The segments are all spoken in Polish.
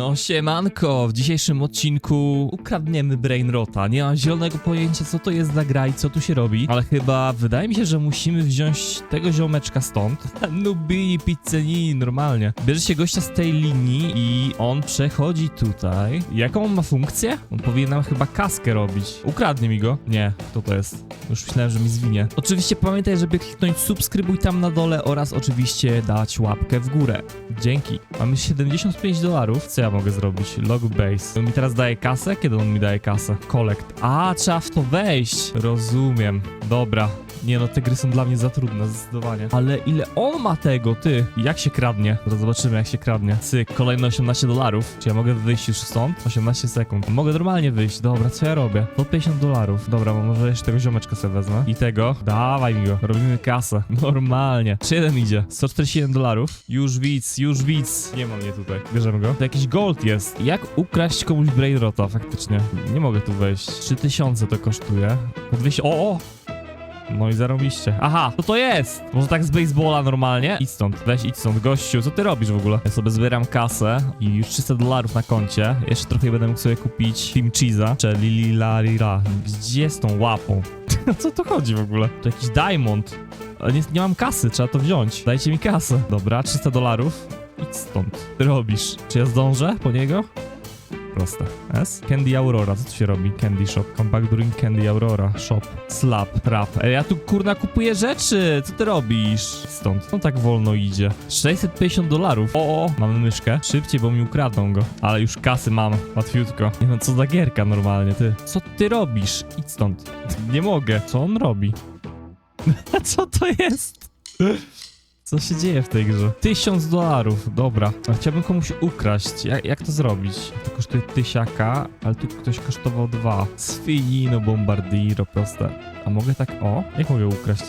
No siemanko, w dzisiejszym odcinku ukradniemy Brainrota. Nie mam zielonego pojęcia co to jest za gra i co tu się robi, ale chyba wydaje mi się, że musimy wziąć tego ziomeczka stąd. Nubi, pizzeni, normalnie. Bierzecie gościa z tej linii i on przechodzi tutaj. Jaką on ma funkcję? On powinien nam chyba kaskę robić. Ukradnie mi go? Nie, kto to jest? Już myślałem, że mi zwinie. Oczywiście pamiętaj, żeby kliknąć subskrybuj tam na dole oraz oczywiście dać łapkę w górę. Dzięki. Mamy 75 dolarów. Co ja mogę zrobić? Log base. On mi teraz daje kasę? Kiedy on mi daje kasę? Collect. A, trzeba w to wejść. Rozumiem. Dobra. Nie no, te gry są dla mnie za trudne, zdecydowanie. Ale ile on ma tego, ty? Jak się kradnie? Zaraz zobaczymy, jak się kradnie. Cyk, kolejne 18 dolarów. Czy ja mogę wyjść już stąd? 18 sekund. Mogę normalnie wyjść. Dobra, co ja robię? To 50 dolarów. Dobra, bo może jeszcze tego ziomeczka sobie wezmę. I tego. Dawaj mi go. Robimy kasę. Normalnie. Czy jeden idzie? 147 dolarów. Już widz, już widz. Nie ma mnie tutaj. Bierzemy go. To jakiś gold jest. Jak ukraść komuś Brainrota faktycznie? Nie mogę tu wejść. 3000 to kosztuje. Po 200... O, o! No i zarobiście. Aha, to to jest! Może tak z baseballa normalnie? Idź stąd, weź idź stąd, gościu, co ty robisz w ogóle? Ja sobie zbieram kasę i już 300 dolarów na koncie. Jeszcze trochę będę mógł sobie kupić Team Cheese'a, czyli Lilarira. Gdzie z tą łapą? co tu chodzi w ogóle? To jakiś diamond. Nie, nie mam kasy, trzeba to wziąć. Dajcie mi kasę. Dobra, 300 dolarów. Idź stąd. Ty robisz. Czy ja zdążę po niego? Proste. S? Candy Aurora, co tu się robi? Candy Shop. Come back during Candy Aurora. Shop. Slap. Trap. Ej, ja tu kurna kupuję rzeczy! Co ty robisz? Stąd. No tak wolno idzie. 650 dolarów. O, o, mamy myszkę. Szybciej, bo mi ukradną go. Ale już kasy mam. Łatwiutko. Nie no, co za gierka normalnie, ty. Co ty robisz? Idź stąd. Nie mogę. Co on robi? co to jest? Co się dzieje w tej grze? Tysiąc dolarów, dobra. A chciałbym komuś ukraść. Jak, jak to zrobić? To kosztuje tysiaka, ale tu ktoś kosztował dwa. Sfigino Bombardiro, proste. A mogę tak, o? Jak mogę ukraść?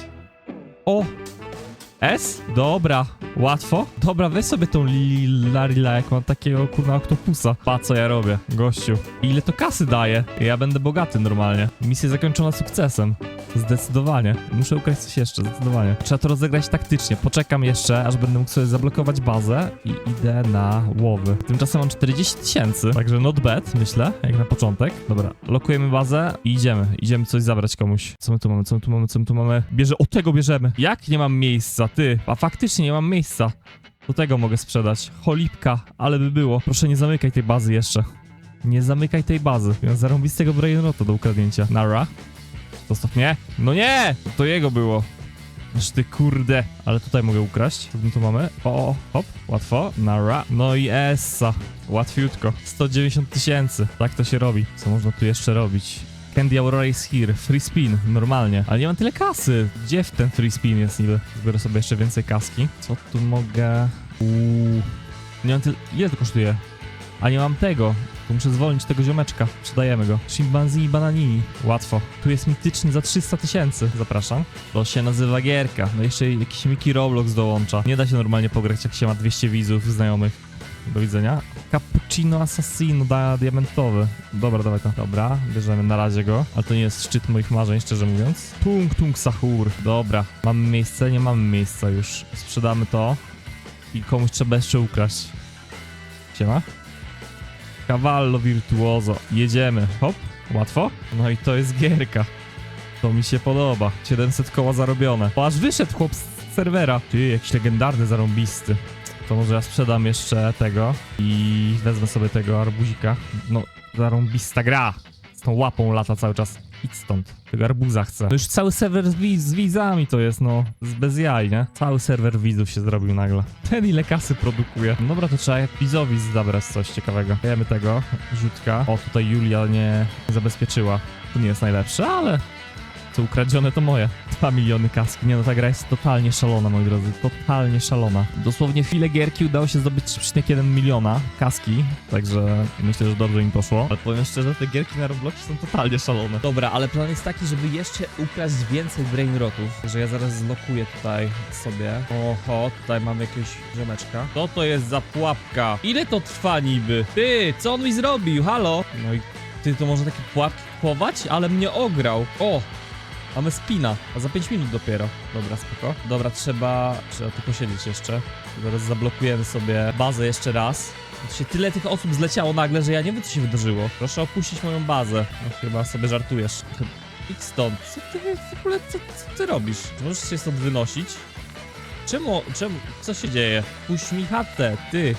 O! S? Dobra, łatwo. Dobra, weź sobie tą Larila, jak mam takiego kurna oktopusa. Pa, co ja robię, gościu. Ile to kasy daje? Ja będę bogaty normalnie. Misja zakończona sukcesem. Zdecydowanie. Muszę ukraść coś jeszcze, zdecydowanie. Trzeba to rozegrać taktycznie. Poczekam jeszcze, aż będę mógł sobie zablokować bazę i idę na łowy. Tymczasem mam 40 tysięcy, także not bad, myślę, jak na początek. Dobra, lokujemy bazę i idziemy. Idziemy coś zabrać komuś. Co my tu mamy, co my tu mamy, co my tu mamy? Bierze, o tego bierzemy. Jak nie mam miejsca, ty? A faktycznie nie mam miejsca. Do tego mogę sprzedać. Cholipka, ale by było. Proszę nie zamykaj tej bazy jeszcze. Nie zamykaj tej bazy. Ja zarąbistego Brainrota do ukradnięcia. Nara. Zostaw mnie. No nie! To jego było. Aż ty kurde. Ale tutaj mogę ukraść. Co my tu mamy? O, hop. Łatwo. Nara. No i Essa. Łatwiutko. 190 tysięcy. Tak to się robi. Co można tu jeszcze robić? Candy Aurora is here. Free spin. Normalnie. Ale nie mam tyle kasy. Gdzie w ten free spin jest niby? Zbiorę sobie jeszcze więcej kaski. Co tu mogę... Uuu. Nie mam tyle... Ile to kosztuje? A nie mam tego. To muszę zwolnić tego ziomeczka. Sprzedajemy go. Chimpanzee i bananini. Łatwo. Tu jest mityczny za 300 tysięcy. Zapraszam. To się nazywa gierka. No jeszcze jakiś Mickey Roblox dołącza. Nie da się normalnie pograć, jak się ma 200 widzów znajomych. Do widzenia. Cappuccino Assassino da diamentowy. Dobra, dawaj to. Dobra, bierzemy na razie go. Ale to nie jest szczyt moich marzeń, szczerze mówiąc. Tung Tung Sahur. Dobra. Mamy miejsce? Nie mamy miejsca już. Sprzedamy to. I komuś trzeba jeszcze ukraść. Siema. Cavallo Virtuoso. Jedziemy. Hop. Łatwo? No i to jest gierka. To mi się podoba. 700 koła zarobione. O, aż wyszedł chłop z serwera. Ty, jakiś legendarny, zarąbisty. To może ja sprzedam jeszcze tego i wezmę sobie tego arbuzika. No, zarąbista gra. Z tą łapą lata cały czas. Idź stąd. Tego arbuza chcę. To już cały serwer z, wiz z widzami to jest, no. Z bez jaj, nie? Cały serwer widzów się zrobił nagle. Ten ile kasy produkuje. No Dobra, to trzeba jak widzowi zabrać coś ciekawego. Dajemy tego. Rzutka. O, tutaj Julia nie zabezpieczyła. To nie jest najlepsze, ale co ukradzione to moje. 2 miliony kaski. Nie no, ta gra jest totalnie szalona, moi drodzy. Totalnie szalona. Dosłownie chwilę gierki udało się zdobyć 3,1 miliona kaski, także myślę, że dobrze im poszło. Ale powiem szczerze, te gierki na Robloxie są totalnie szalone. Dobra, ale plan jest taki, żeby jeszcze ukraść więcej brainrotów. Że ja zaraz zlokuję tutaj sobie. Oho, tutaj mamy jakiegoś rzemeczka. Co to jest za pułapka? Ile to trwa niby? Ty, co on mi zrobił? Halo? No i ty, to można takie pułapki kupować? Ale mnie ograł. O, Mamy spina, a za 5 minut dopiero. Dobra, spoko. Dobra, trzeba... Trzeba tu posiedzieć jeszcze. Zaraz zablokujemy sobie bazę jeszcze raz. Się tyle tych osób zleciało nagle, że ja nie wiem, co się wydarzyło. Proszę opuścić moją bazę. No chyba sobie żartujesz. Idź stąd. Co ty w ogóle, co, co ty robisz? Czy możesz się stąd wynosić? Czemu, czemu, co się dzieje? Puść mi chatę, ty.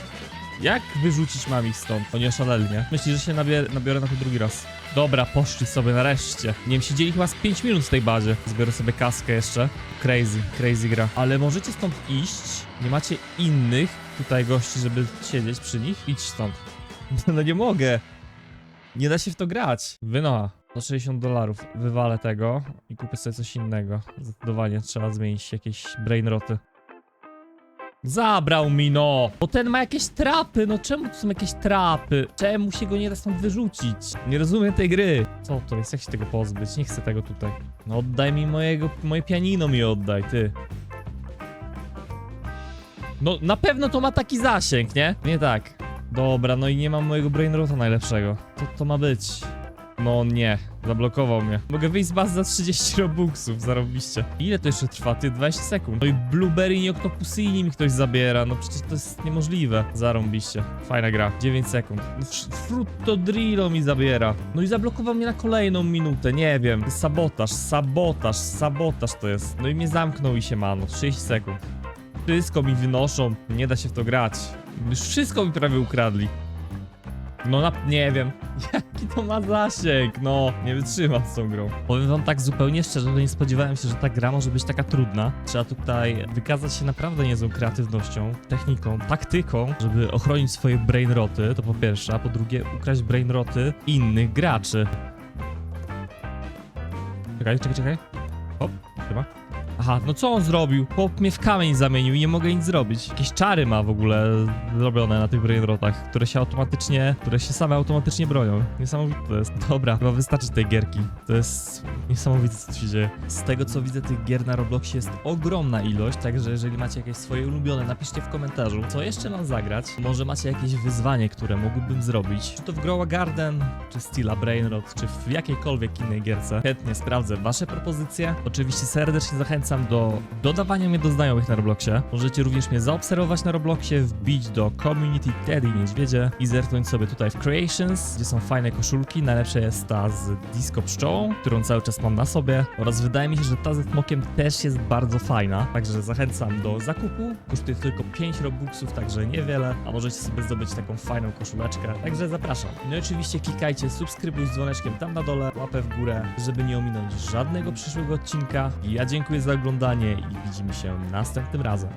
Jak wyrzucić mam ich stąd? Oni oszaleli, nie? Myślisz, że się nabier nabiorę na to drugi raz. Dobra, poszli sobie nareszcie. Nie wiem, siedzieli chyba z 5 minut w tej bazie. Zbiorę sobie kaskę jeszcze. Crazy, crazy gra. Ale możecie stąd iść. Nie macie innych tutaj gości, żeby siedzieć przy nich. Idź stąd. No nie mogę. Nie da się w to grać. Wynocha. Za 60 dolarów wywalę tego i kupię sobie coś innego. Zdecydowanie trzeba zmienić jakieś brainroty. Zabrał mi no! Bo ten ma jakieś trapy, no czemu to są jakieś trapy? Czemu się go nie da stąd wyrzucić? Nie rozumiem tej gry. Co to jest? Jak się tego pozbyć? Nie chcę tego tutaj. No oddaj mi mojego, moje pianino mi oddaj, ty. No na pewno to ma taki zasięg, nie? Nie tak. Dobra, no i nie mam mojego brainrota najlepszego. Co to ma być? No nie, zablokował mnie. Mogę wyjść z bazy za 30 robuxów, zarobiście. Ile to jeszcze trwa? Ty 20 sekund. No i Blueberry i Octopussini mi ktoś zabiera, no przecież to jest niemożliwe. Zarąbiście. Fajna gra. 9 sekund. F- Frutto Drillo mi zabiera. No i zablokował mnie na kolejną minutę, nie wiem. Sabotaż, sabotaż, sabotaż to jest. No i mnie zamknął i się mano. 30 sekund. Wszystko mi wynoszą, nie da się w to grać. Już wszystko mi prawie ukradli. No na... nie wiem. Jaki to ma zasięg, no. Nie wytrzymam z tą grą. Powiem wam tak zupełnie szczerze, że nie spodziewałem się, że ta gra może być taka trudna. Trzeba tutaj wykazać się naprawdę niezłą kreatywnością, techniką, taktyką, żeby ochronić swoje brainroty, to po pierwsze, a po drugie ukraść brainroty innych graczy. Czekaj, czekaj, czekaj. Hop, chyba. Aha, no co on zrobił? Chłop mnie w kamień zamienił i nie mogę nic zrobić. Jakieś czary ma w ogóle zrobione na tych brainrotach, które się automatycznie, które się same automatycznie bronią. Niesamowite to jest. Dobra, chyba wystarczy tej gierki. To jest niesamowite co tu się dzieje. Z tego co widzę tych gier na Robloxie jest ogromna ilość, także jeżeli macie jakieś swoje ulubione, napiszcie w komentarzu, co jeszcze mam zagrać. Może macie jakieś wyzwanie, które mógłbym zrobić. Czy to w Grow a Garden, czy Stila Brainrot, czy w jakiejkolwiek innej gierce. Chętnie sprawdzę wasze propozycje. Oczywiście serdecznie zachęcam do dodawania mnie do znajomych na Robloxie. Możecie również mnie zaobserwować na Robloxie, wbić do Community Teddy Niedźwiedzie i zerknąć sobie tutaj w Creations, gdzie są fajne koszulki. Najlepsza jest ta z Disco Pszczołą, którą cały czas mam na sobie. Oraz wydaje mi się, że ta ze smokiem też jest bardzo fajna. Także zachęcam do zakupu. Kosztuje tylko 5 robuxów, także niewiele. A możecie sobie zdobyć taką fajną koszuleczkę. Także zapraszam. No i oczywiście klikajcie subskrybuj z dzwoneczkiem tam na dole, łapę w górę, żeby nie ominąć żadnego przyszłego odcinka. Ja dziękuję za oglądanie i widzimy się następnym razem.